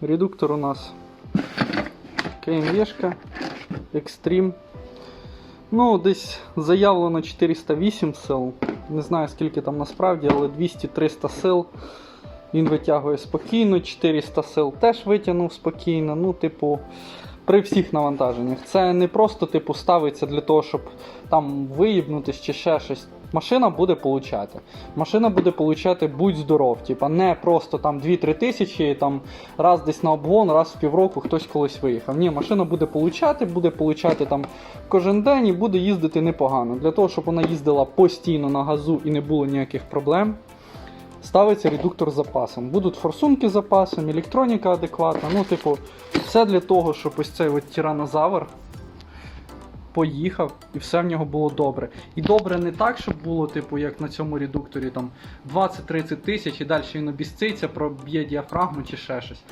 Редуктор у нас КМВшка Extreme. Ну, десь заявлено 408 сил. Не знаю скільки там насправді, але 200-300 сил. Він витягує спокійно, 400 сил теж витягнув спокійно. Ну, типу, при всіх навантаженнях. Це не просто, типу, ставиться для того, щоб там виїбнутись чи ще щось. Машина буде получати. Машина буде получати будь здоров. Типа не просто там 2-3 тисячі, там раз десь на обгон, раз в півроку хтось колись виїхав. Ні, машина буде получати, буде получати там кожен день і буде їздити непогано. Для того, щоб вона їздила постійно на газу і не було ніяких проблем. Ставиться редуктор з запасом. Будуть форсунки з запасом, електроніка адекватна. Ну, типу, все для того, щоб ось цей от тиранозавр поїхав і все в нього було добре. І добре не так, щоб було, типу, як на цьому редукторі, там 20-30 тисяч і далі він обісциться, проб'є діафрагму чи ще щось.